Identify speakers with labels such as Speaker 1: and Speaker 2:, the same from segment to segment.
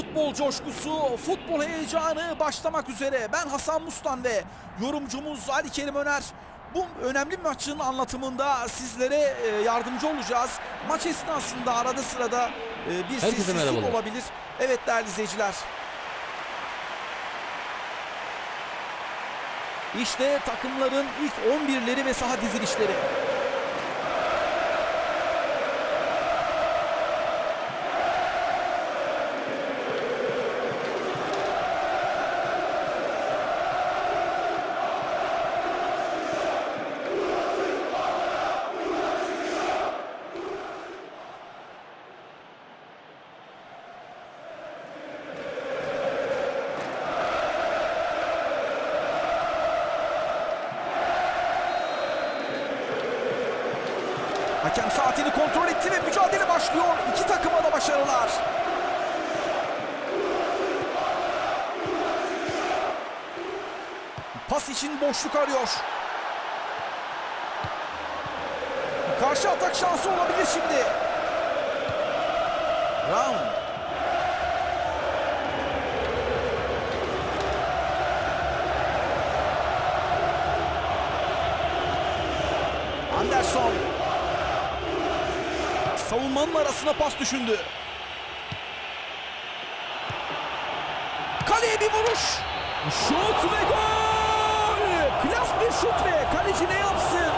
Speaker 1: Futbol coşkusu, futbol heyecanı başlamak üzere. Ben Hasan Mustan ve yorumcumuz Ali Kerim Öner. Bu önemli maçın anlatımında sizlere e, yardımcı olacağız. Maç esnasında arada sırada e, bir sessizlik olabilir. Evet değerli izleyiciler. İşte takımların ilk 11'leri ve saha dizilişleri. Hakem saatini kontrol etti ve mücadele başlıyor. İki takıma da başarılar. Pas için boşluk arıyor. Karşı atak şansı olabilir şimdi. Brown. Anderson. Savunmanın arasına pas düşündü. Kaleye bir vuruş. Şut ve gol! Klas bir şut ve kaleci ne yapsın?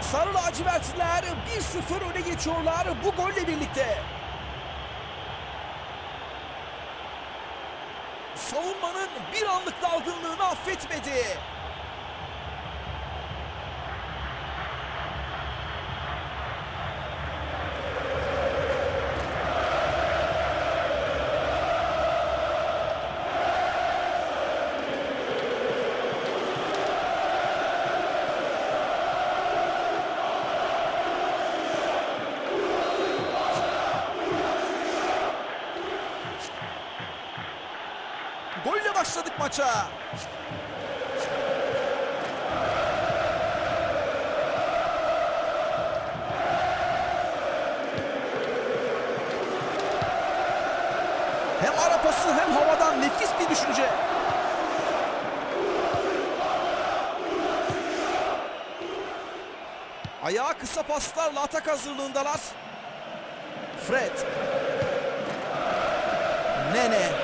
Speaker 1: Sarı lacivertliler 1-0 öne geçiyorlar bu golle birlikte. Savunmanın bir anlık dalgınlığını affetmedi. Golle başladık maça. Hem ara pası hem havadan nefis bir düşünce. Ayağa kısa paslarla atak hazırlığındalar. Fred. Nene.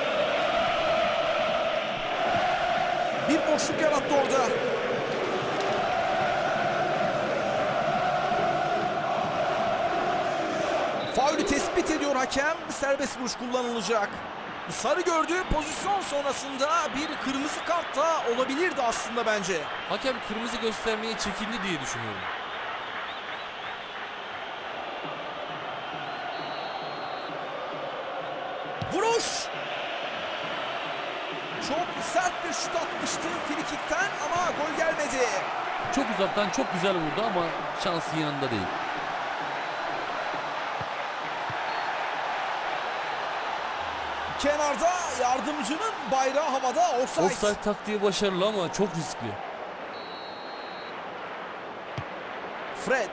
Speaker 1: Bir boşluk yarattı orada. Faulü tespit ediyor hakem. Serbest vuruş kullanılacak. Sarı gördüğü pozisyon sonrasında bir kırmızı kart da olabilirdi aslında bence.
Speaker 2: Hakem kırmızı göstermeye çekindi diye düşünüyorum.
Speaker 1: Vuruş! Çok sert bir şut atmıştı frikikten ama gol gelmedi.
Speaker 2: Çok uzaktan çok güzel vurdu ama şansı yanında değil.
Speaker 1: Kenarda yardımcının bayrağı havada offside.
Speaker 2: Offside taktiği başarılı ama çok riskli.
Speaker 1: Fred.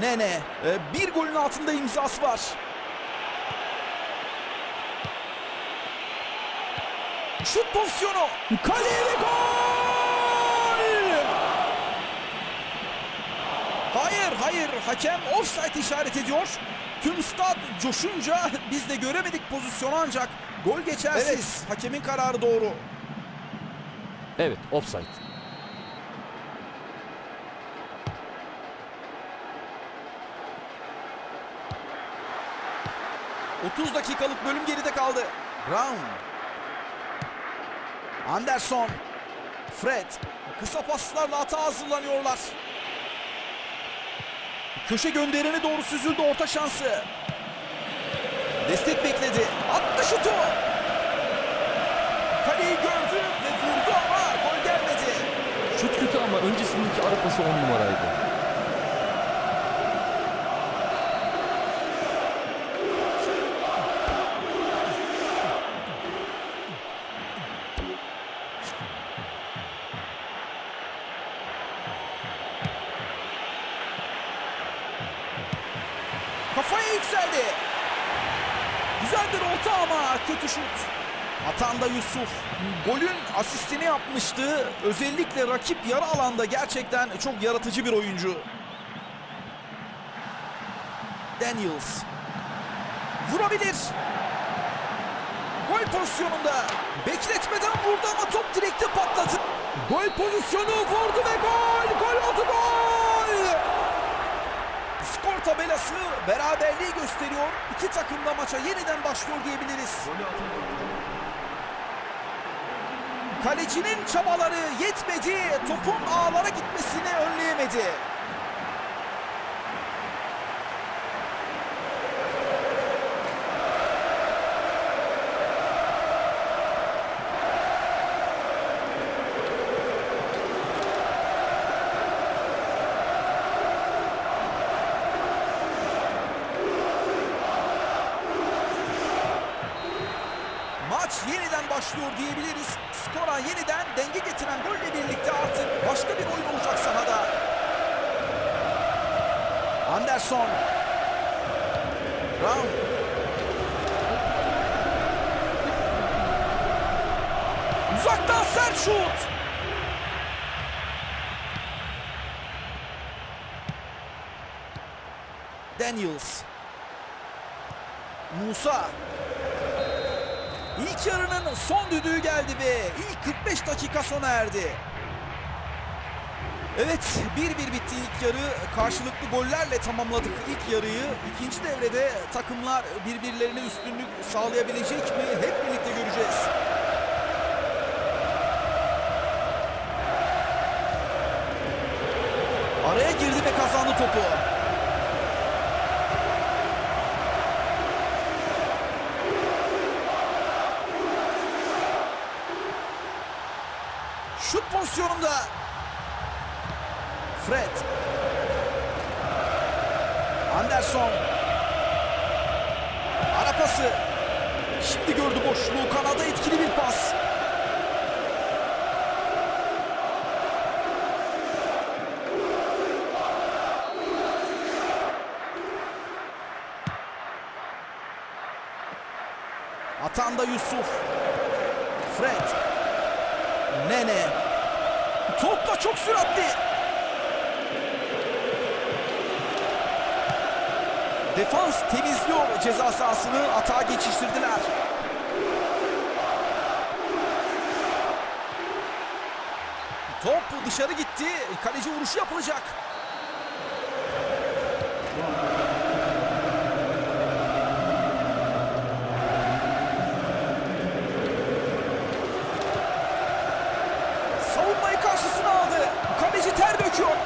Speaker 1: Nene. Ee, bir golün altında imzası var. Şut pozisyonu. Kaleye ve gol! Hayır hayır hakem offside işaret ediyor. Tüm stad coşunca biz de göremedik pozisyonu ancak gol geçersiz. Hakemin kararı doğru.
Speaker 2: Evet offside.
Speaker 1: Hı. 30 dakikalık bölüm geride kaldı. Brown. Anderson. Fred. Kısa paslarla hata hazırlanıyorlar. Köşe göndereni doğru süzüldü orta şansı. Destek bekledi. Attı şutu. Kaleyi gördü ve vurdu ama gol gelmedi.
Speaker 2: Şut kötü ama öncesindeki ara pası 10 numaraydı.
Speaker 1: Kötü şut. Atan da Yusuf. Golün asistini yapmıştı. Özellikle rakip yarı alanda gerçekten çok yaratıcı bir oyuncu. Daniels. Vurabilir. Gol pozisyonunda. Bekletmeden vurdu ama top direkte patladı. Gol pozisyonu vurdu ve gol! Gol oldu gol! Skor tabelası beraberliği gösteriyor. İki takım da maça yeniden başlıyor diyebiliriz. Kalecinin çabaları yetmedi. Topun ağlara gitmesini önleyemedi. Maç yeniden başlıyor diyebiliriz. Skora yeniden denge getiren golle birlikte artık başka bir oyun olacak sahada. Anderson. Brown. Uzaktan sert şut. Daniels. Musa. İlk yarının son düdüğü geldi ve ilk 45 dakika sona erdi. Evet 1-1 bitti ilk yarı. Karşılıklı gollerle tamamladık ilk yarıyı. İkinci devrede takımlar birbirlerine üstünlük sağlayabilecek mi hep birlikte göreceğiz. Araya girdi ve kazandı topu. Şut pozisyonunda. Fred. Anderson. Ara pası. Şimdi gördü boşluğu. Kanada etkili bir pas. Atan da Yusuf. Fred. Nene. Top da çok süratli. Defans temizliyor ceza sahasını atağa geçiştirdiler. Top dışarı gitti. Kaleci vuruşu yapılacak. Savunmayı karşısına aldı. Kaleci ter döküyor.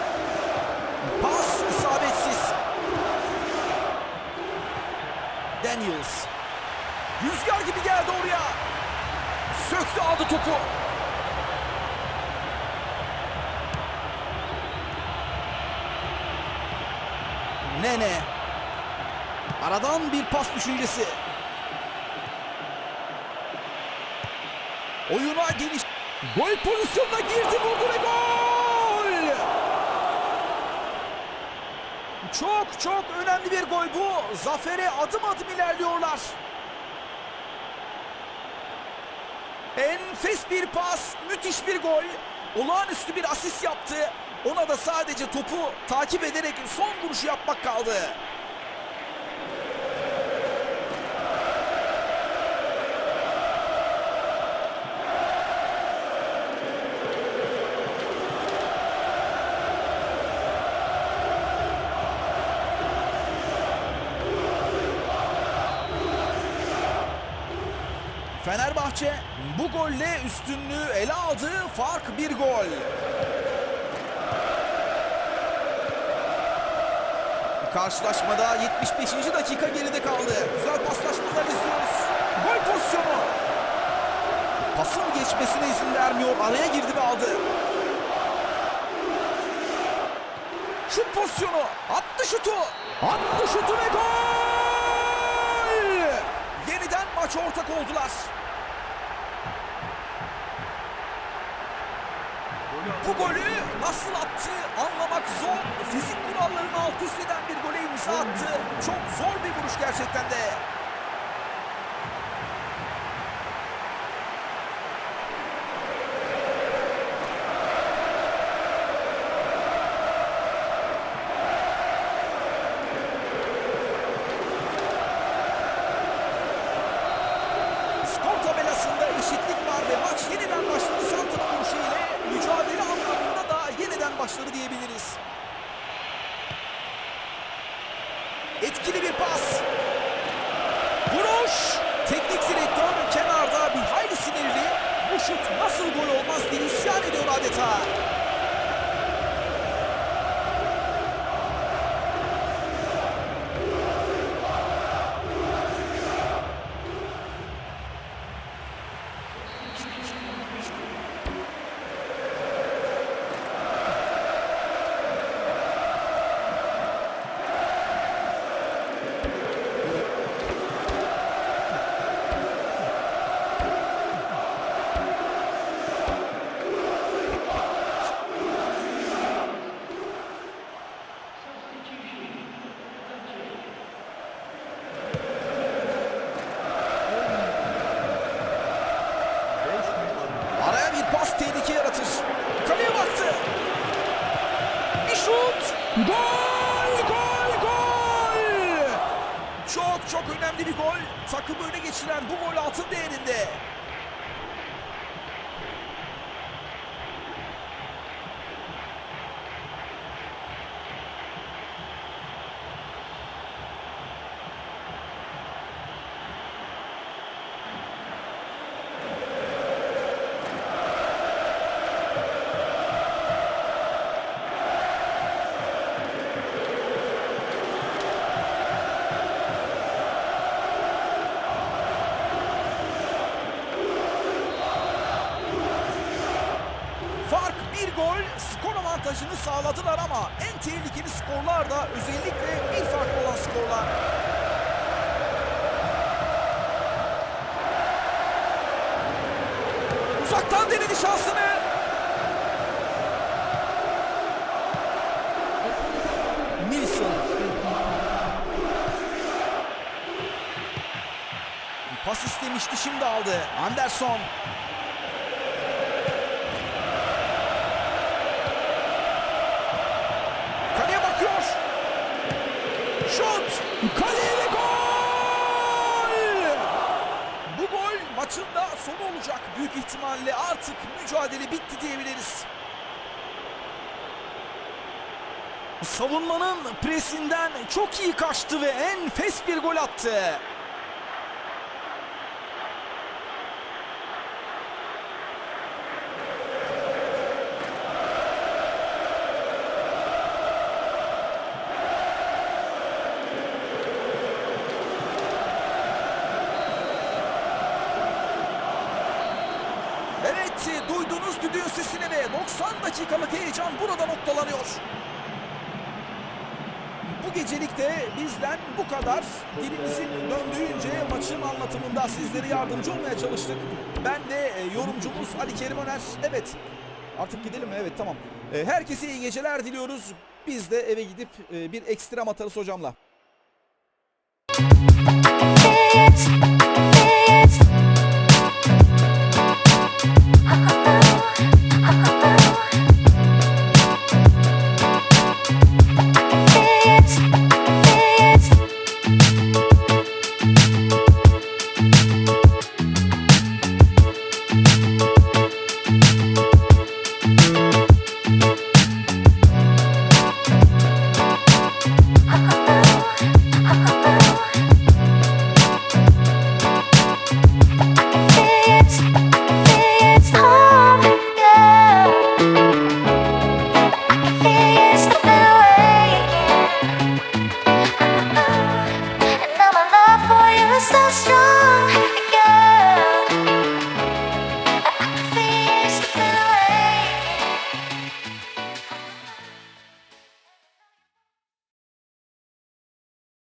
Speaker 1: Pas isabetsiz. Daniels. Rüzgar gibi geldi oraya. Söktü aldı topu. Nene. Aradan bir pas düşüncesi. Oyuna geniş. Gol pozisyonuna girdi vurdu ve gol! Çok çok önemli bir gol bu. Zafere adım adım ilerliyorlar. Enfes bir pas, müthiş bir gol. Olağanüstü bir asist yaptı. Ona da sadece topu takip ederek son vuruşu yapmak kaldı. Fenerbahçe bu golle üstünlüğü ele aldı. Fark bir gol. karşılaşmada 75. dakika geride kaldı. Güzel paslaşmalar izliyoruz. Gol pozisyonu. Pasın geçmesine izin vermiyor. Araya girdi ve aldı. Şut pozisyonu. Attı şutu. Attı şutu ve gol! Yeniden maça ortak oldular. Bu golü nasıl attı anlamak zor. Fizik kurallarını alt üst eden bir gole imza attı. Çok zor bir vuruş gerçekten de. Skor tabelasında eşitlik var ve maç yeniden başladı Santa'nın vuruşu ile. Mücadele anlamında da yeniden başladı diyebiliriz. Etkili bir pas. Vuruş. Teknik direktör kenarda bir hayli sinirli. Bu şut nasıl gol olmaz diye isyan ediyor adeta. Gol! Gol! Gol! Çok çok önemli bir gol. Takımı öne geçiren bu gol altın değerinde. Sağladılar ama en tehlikeli skorlar da özellikle bir farklı olan skorlar. Uzaktan denedi şansını. Nilsson. Pas istemişti şimdi aldı. Anderson. Olacak. Büyük ihtimalle artık mücadele bitti diyebiliriz. Savunmanın presinden çok iyi kaçtı ve enfes bir gol attı. Evet, duyduğunuz düdüğün sesine ve 90 dakikalık heyecan burada noktalanıyor. Bu gecelik de bizden bu kadar. Dilimizin döndüğünce maçın anlatımında sizlere yardımcı olmaya çalıştık. Ben de e, yorumcumuz Ali Kerim Öner. Evet, artık gidelim mi? Evet, tamam. E, Herkese iyi geceler diliyoruz. Biz de eve gidip e, bir ekstrem atarız hocamla.
Speaker 3: Fixed.